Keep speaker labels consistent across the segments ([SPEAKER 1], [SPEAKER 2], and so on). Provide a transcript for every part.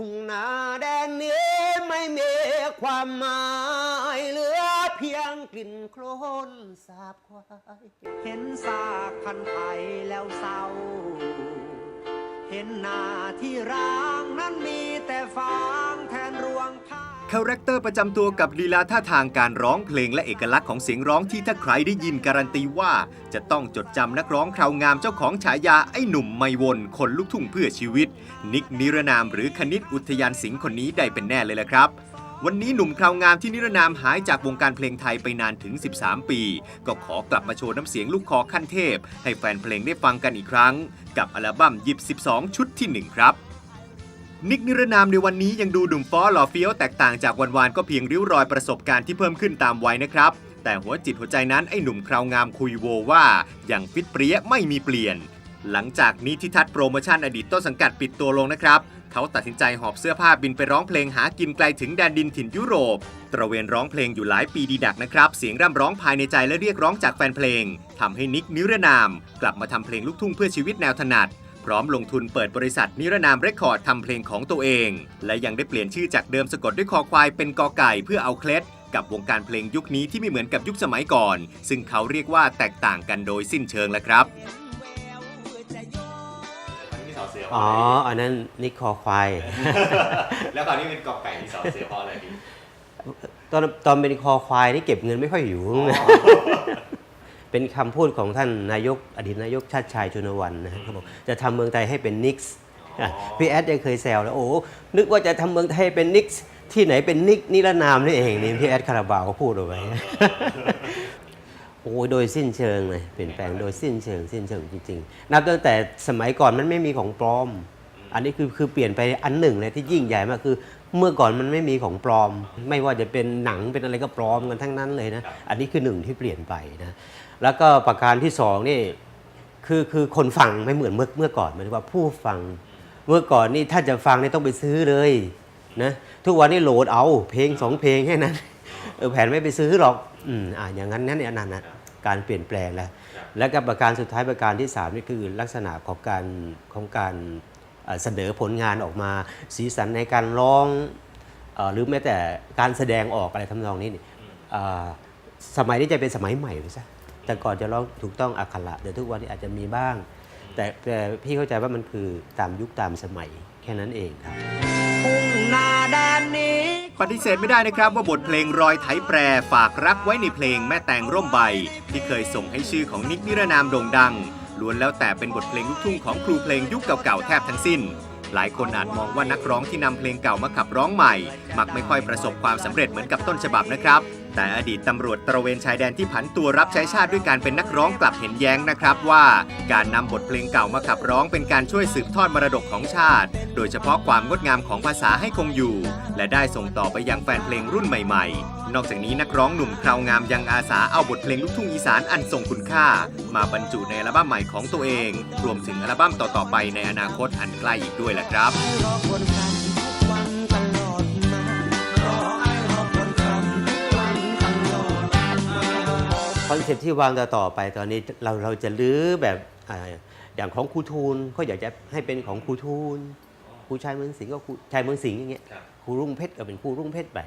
[SPEAKER 1] ทุ่งนาแดนนี้ไม่มีความหมายเหลือเพียงกลิ่นโคลนสาบควายเห็นซากคันไทยแล้วเศร้า เห็นหน้าที่ร้างนั้นมีแต่ฟางแทนรวง
[SPEAKER 2] คาแรคเตอร์ประจำตัวกับลีลาท่าทางการร้องเพลงและเอกลักษณ์ของเสียงร้องที่ถ้าใครได้ยินการันตีว่า จะต้องจดจำนักร้องคราวงามเจ้าของฉายาไอ้หนุ่มไมวนคนลูกทุ่งเพื่อชีวิต นิกนิรนามหรือคณิตอุทยานสิงห์คนนี้ได้เป็นแน่เลยละครับวันนี้หนุ่มคราวงามที่นิรนามหายจากวงการเพลงไทยไปนานถึง 13 ปี ก็ขอกลับมาโชว์น้ำเสียงลูกคอขั้นเทพ ให้แฟนเพลงได้ฟังกันอีกครั้ง กับอัลบั้มหยิบ 12 ชุดที่ 1 ครับ นิกนิรนามในวันนี้ยังดูหนุ่มฟ้อหล่อเฟี้ยวแตกต่างจากวันๆก็เพียงริ้วรอยประสบการณ์ที่เพิ่มขึ้นตามวัยนะครับ แต่หัวจิตหัวใจนั้นไอ้หนุ่มคราวงามคุยโวว่าอย่างฟิตเปรี้ยไม่มีเปลี่ยน หลังจากนี้ทิทัศน์โปรโมชั่นอดีตต้นสังกัดปิดตัวลงนะครับเขาตัดสินใจหอบเสื้อผ้าบินไปร้องเพลงหากินไกลถึงแดนดินถิ่นยุโรป ตระเวนร้องเพลงอยู่หลายปีดีดักนะครับ เสียงร่ำร้องภายในใจและเรียกร้องจากแฟนเพลงทำให้นิกนิรนาม กลับมาทำเพลงลูกทุ่งเพื่อชีวิตแนวถนัด ร้อมลงทุนเปิดบริษัทนิรนามเรคคอร์ดทำเพลงของตัวเอง และยังได้เปลี่ยนชื่อจากเดิมสะกดด้วยคอควายเป็นกอไก่เพื่อเอาเคล็ดกับวงการเพลงยุคนี้ที่ไม่เหมือนกับยุคสมัยก่อน ซึ่งเขาเรียกว่าแตกต่างกันโดยสิ้นเชิงแล้วครับ
[SPEAKER 1] อ๋อ อันนั้นนิคอควาย
[SPEAKER 2] แล้วตอนนี้เป็นกอไก่ที่สอเสียเพราะอะไรดี
[SPEAKER 1] ตอนตอนเป็นคอควายนี่เก็บเงินไม่ค่อยอยู่ เป็นคำพูดของท่านนายกอดีตนายกชาติชายชุนวันนะฮะเขาบอกจะทำเมืองไทยให้เป็นนิกส์อะพี่แอดยังเคยแซวแล้วโอ้นึกว่าจะทำเมืองไทยให้เป็นนิกส์ที่ไหนเป็นนิกนิรนามนี่เองนี่พี่แอดคาราบาวก็พูดเอาไว้โอ้ยโดยสิ้นเชิงเลยเปลี่ยนแปลงโดยสิ้นเชิงสิ้นเชิงจริงๆ นับตั้งแต่สมัยก่อนมันไม่มีของปลอม อันนี้คือคือเปลี่ยนไปอันหนึ่งเลยที่ยิ่งใหญ่มากคือ เมื่อก่อนมันไม่มีของปลอม ไม่ว่าจะเป็นหนังเป็นอะไรก็ปลอมกันทั้งนั้นเลยนะ อันนี้คือหนึ่งที่เปลี่ยนไปนะ แล้วก็ประการที่สองนี่คือคือคนฟังไม่เหมือนเมื่อเมื่อก่อนหมายถึงว่าผู้ฟัง เมื่อก่อนนี่ถ้าจะฟังนี่ต้องไปซื้อเลยนะทุกวันนี้โหลดเอาเพลงสองเพลงแค่นั้นเออแผนไม่ไปซื้อหรอกอืมอ่าอย่างนั้นนั่นเนี่ยนั่นนะการเปลี่ยนแปลงแล้วแล้วก็ประการสุดท้ายประการที่3นี่คือลักษณะของการของการเสนอผลงานออกมา สีสันในการร้องอหรือแม้แต่การแสดงออกอะไรทำนองนี้นี่เอ่อสมัยนี้จะเป็นสมัยใหม่ไปซะ แต่ก่อนจะร้องถูกต้องอักขระเดี๋ยวทุกวันนี้อาจจะมีบ้าง แต่แต่พี่เข้าใจว่ามันคือตามยุคตามสมัยแค่นั้นเองครับทุ่งนาแดนนี้
[SPEAKER 2] ปฏิเสธไม่ได้นะครับว่าบทเพลงรอยไถแปรฝากรักไว้ในเพลงแม่แตงร่มใบ ที่เคยส่งให้ชื่อของนิกนิรนามโด่งดังล้วนแล้วแต่เป็นบทเพลงลูกทุ่งของครูเพลงยุคเก่าๆแทบทั้งสิ้น หลายคนอาจมองว่านักร้องที่นำเพลงเก่ามาขับร้องใหม่ มักไม่ค่อยประสบความสำเร็จเหมือนกับต้นฉบับนะครับ แต่อดีตตำรวจตระเวนชายแดนที่ผันตัวรับใช้ชาติด้วยการเป็นนักร้องกลับเห็นแย้งนะครับว่า การนำบทเพลงเก่ามาขับร้องเป็นการช่วยสืบทอดมรดกของชาติ โดยเฉพาะความงดงามของภาษาให้คงอยู่ และได้ส่งต่อไปยังแฟนเพลงรุ่นใหม่ ๆ นอกจากนี้นักร้องหนุ่มคราวงามยังอาสาเอาบทเพลงลูกทุ่งอีสานอันทรงคุณค่า มาบรรจุในอัลบั้มใหม่ของตัวเอง รวมถึงอัลบั้มต่อๆไปในอนาคตอันใกล้อีกด้วยแหละครับ
[SPEAKER 1] คอนเซ็ปต์ที่วางต่อต่อไปตอนนี้เราเราจะลื้อแบบอ่าอย่างของครูทูลก็อยากจะให้เป็นของครูทูลครูชายเมืองสิงห์ก็ครูชายเมืองสิงห์อย่างเงี้ยครูรุ่งเพชรก็เป็นครูรุ่งเพชรไป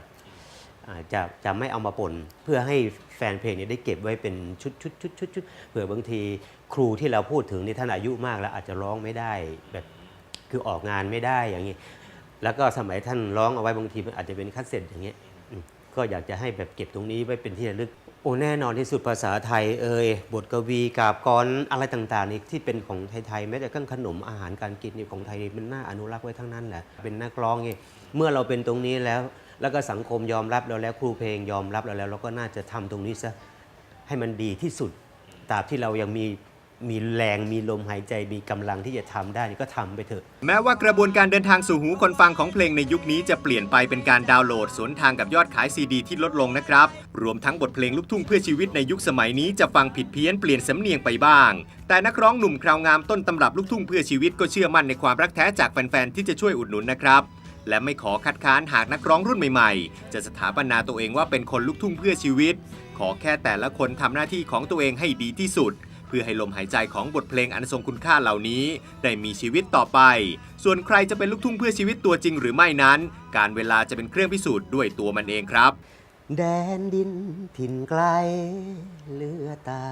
[SPEAKER 1] อ่าจะจะไม่เอามาปนเพื่อให้แฟนเพลงเนี่ยได้เก็บไว้เป็นชุดชุดชุดชุดชุดเผื่อบางทีครูที่เราพูดถึงนี่ท่านอายุมากแล้วอาจจะร้องไม่ได้แบบคือออกงานไม่ได้อย่างนี้ แล้วก็สมัยท่านร้องเอาไว้บางทีมันอาจจะเป็นคัสเซ็ตอย่างเงี้ยอืมก็อยากจะให้แบบเก็บตรงนี้ไว้เป็นที่ระลึก โอ้แน่นอนที่สุดภาษาไทยเอ่ยบทกวีกาบกรอะไรต่างๆนี่ที่เป็นของไทยๆแม้แต่เครื่องขนมอาหารการกินนี่ของไทยนี่มันน่าอนุรักษ์ไว้ทั้งนั้นแหละเป็นนักร้องนี่เมื่อเราเป็นตรงนี้แล้ว แล้วก็สังคมยอมรับเราแล้วครูเพลงยอมรับเราแล้ว เราก็น่าจะทำตรงนี้ซะให้มันดีที่สุดตราบที่เรายังมี มีแรงมีลมหายใจมีกำลังที่จะทำได้นี่ก็ทำไปเถอะ
[SPEAKER 2] แม้ว่ากระบวนการเดินทางสู่หูคนฟังของเพลงในยุคนี้จะเปลี่ยนไปเป็นการดาวน์โหลดสวนทางกับยอดขายซีดีที่ลดลงนะครับ รวมทั้งบทเพลงลูกทุ่งเพื่อชีวิตในยุคสมัยนี้จะฟังผิดเพี้ยนเปลี่ยนสำเนียงไปบ้าง แต่นักร้องหนุ่มคราวงามต้นตำรับลูกทุ่งเพื่อชีวิตก็เชื่อมั่นในความรักแท้จากแฟนๆที่จะช่วยอุดหนุนนะครับ และไม่ขอคัดค้านหากนักร้องรุ่นใหม่ๆ จะสถาปนาตัวเองว่าเป็นคนลูกทุ่งเพื่อชีวิต ขอแค่แต่ละคนทำหน้าที่ของตัวเองให้ดีที่สุด พื่อให้ลมหายใจของบทเพลงอันทรงคุณค่าเหล่านี้ ได้มีชีวิตต่อไป ส่วนใครจะเป็นลูกทุ่งเพื่อชีวิตตัวจริงหรือไม่นั้น การเวลาจะเป็นเครื่องพิสูจน์ด้วยตัวมันเองครับ
[SPEAKER 1] แดนดินถิ่นไกลเหลือตา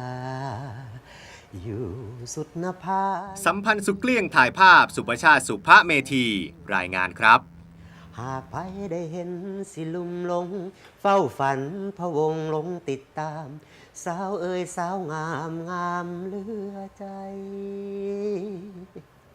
[SPEAKER 1] อยู่สุดนภา
[SPEAKER 2] สัมพันธ์สุเกลี้ยงถ่ายภาพสุประชาติสุภาเมธี รายงานครับ
[SPEAKER 1] หากไปได้เห็นสิลุมลง เฝ้าฝันพะวงลงติดตาม สาวเอ่ยสาวงามงามเหลือใจ